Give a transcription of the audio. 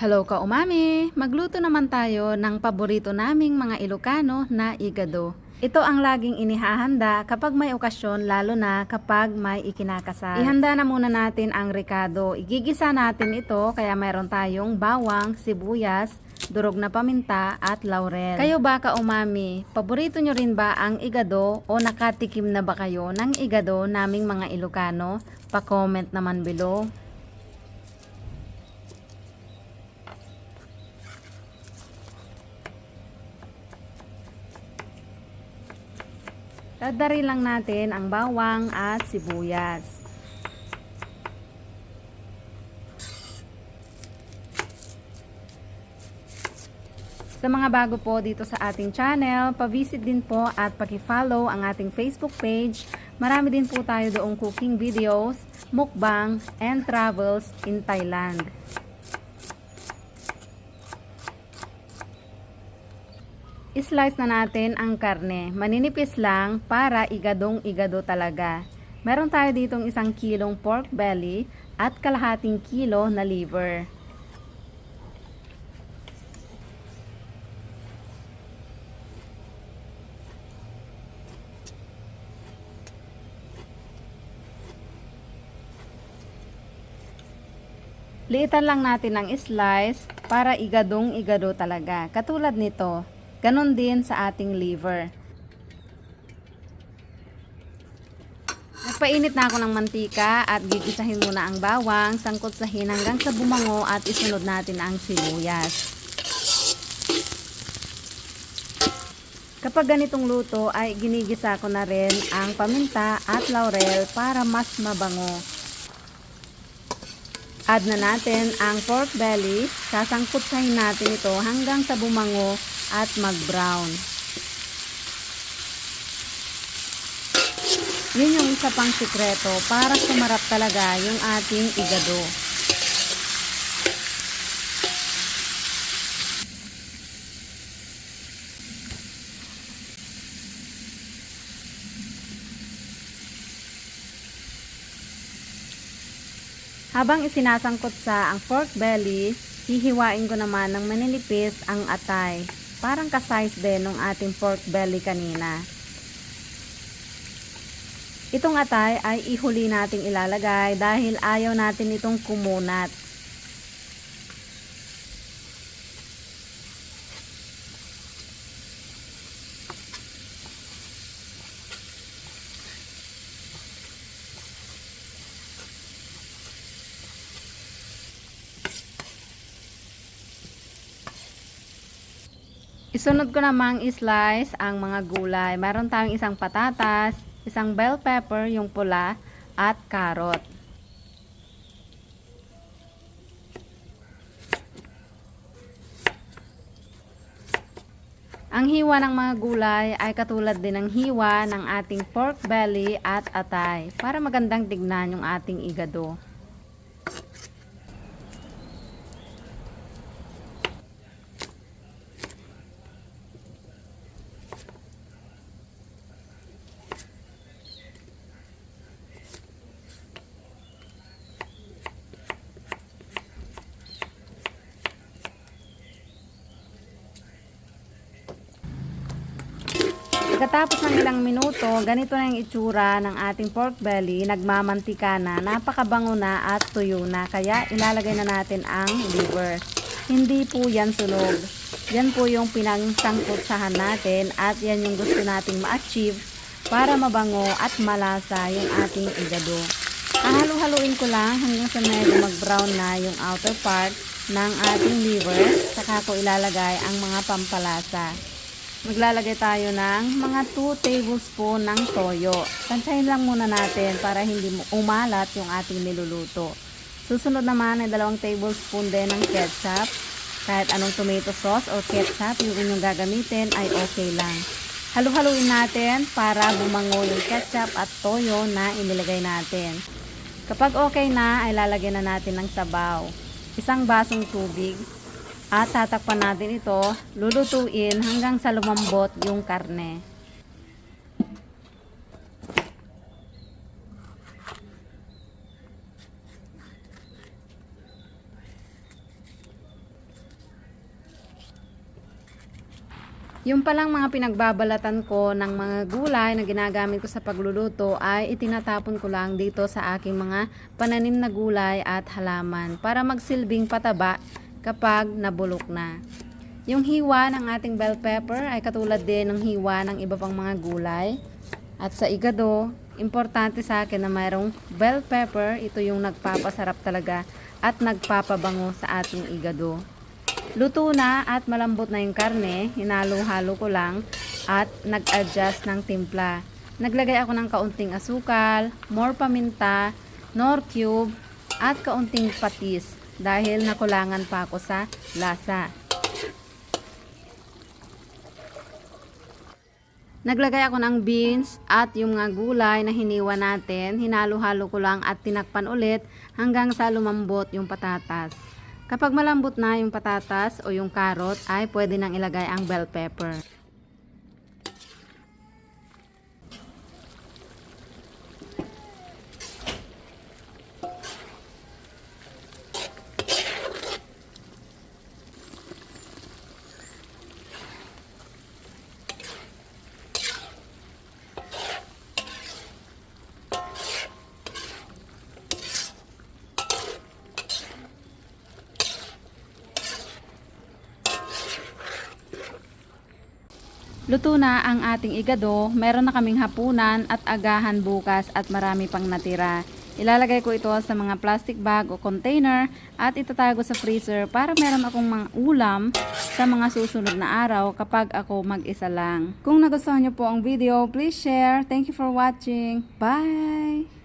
Hello ka umami! Magluto naman tayo ng paborito naming mga Ilocano na igado. Ito ang laging inihahanda kapag may okasyon lalo na kapag may ikinakasal. Ihanda na muna natin ang ricado. Igigisa natin ito kaya mayroon tayong bawang, sibuyas, durog na paminta at laurel. Kayo ba ka umami? Paborito nyo rin ba ang igado o nakatikim na ba kayo ng igado naming mga Ilocano? Pa-comment naman below. Dadari lang natin ang bawang at sibuyas. Sa mga bago po dito sa ating channel, pa-visit din po at paki-follow ang ating Facebook page. Marami din po tayo doong cooking videos, mukbang, and travels in Thailand. Slice na natin ang karne. Maninipis lang para igadong igado talaga. Meron tayo ditong isang kilong pork belly at kalahating kilo na liver. Liitan lang natin ang slice para igadong igado talaga. Katulad nito, ganon din sa ating liver. Nagpainit na ako ng mantika at gigisahin muna ang bawang, sangkotsahin hanggang sa bumango at isunod natin ang sibuyas. Kapag ganitong luto ay ginigisa ko na rin ang paminta at laurel para mas mabango. Add na natin ang pork belly. Sasangkutsahin natin ito hanggang sa bumango at mag-brown. Yun yung isa pang sikreto para sumarap talaga yung ating igado. Habang isinasangkot sa ang pork belly, hihiwain ko naman ng maninipis ang atay. Parang ka-size din ng ating pork belly kanina. Itong atay ay ihuli nating ilalagay dahil ayaw natin itong kumunat. Isunod ko namang i-slice ang mga gulay. Meron tayong isang patatas, isang bell pepper, yung pula, at carrot. Ang hiwa ng mga gulay ay katulad din ng hiwa ng ating pork belly at atay para magandang tignan yung ating igado. Pagkatapos ng ilang minuto, ganito na yung itsura ng ating pork belly. Nagmamantika na, napakabango na at tuyo na. Kaya ilalagay na natin ang liver. Hindi po yan sunog. Yan po yung pinangsangkutsahan natin at yan yung gusto nating ma-achieve para mabango at malasa yung ating igado. Hahalo-haluin ko lang hanggang sa medyo mag-brown na yung outer part ng ating liver. Saka ko ilalagay ang mga pampalasa maglalagay tayo ng mga 2 tablespoon ng toyo. Tansyahin lang muna natin para hindi umalat yung ating niluluto. Susunod naman ay 2 tablespoon din ng ketchup. Kahit anong tomato sauce or ketchup yung inyong gagamitin ay okay lang. Halu-haluin natin para bumango yung ketchup at toyo na inilagay natin. Kapag okay na, ay lalagyan na natin ng sabaw. Isang basong tubig at tatakpan natin ito, lulutuin hanggang sa lumambot yung karne. Yung palang mga pinagbabalatan ko ng mga gulay na ginagamit ko sa pagluluto ay itinatapon ko lang dito sa aking mga pananim na gulay at halaman para magsilbing pataba kapag nabulok na. Yung hiwa ng ating bell pepper ay katulad din ng hiwa ng iba pang mga gulay. At sa igado, importante sa akin na mayroong bell pepper. Ito yung nagpapasarap talaga at nagpapabango sa ating igado. Luto na at malambot na yung karne, hinalo-halo ko lang at nag-adjust ng timpla. Naglagay ako ng kaunting asukal, more paminta, nor cube, at kaunting patis dahil nakulangan pa ako sa lasa. Naglagay ako ng beans at yung mga gulay na hiniwa natin. Hinalo-halo ko lang at tinakpan ulit hanggang sa lumambot yung patatas. Kapag malambot na yung patatas o yung carrot ay pwede nang ilagay ang bell pepper. Luto na ang ating igado, meron na kaming hapunan at agahan bukas at marami pang natira. Ilalagay ko ito sa mga plastic bag o container at itatago sa freezer para meron akong mga ulam sa mga susunod na araw kapag ako mag-isa lang. Kung nagustuhan niyo po ang video, please share. Thank you for watching. Bye!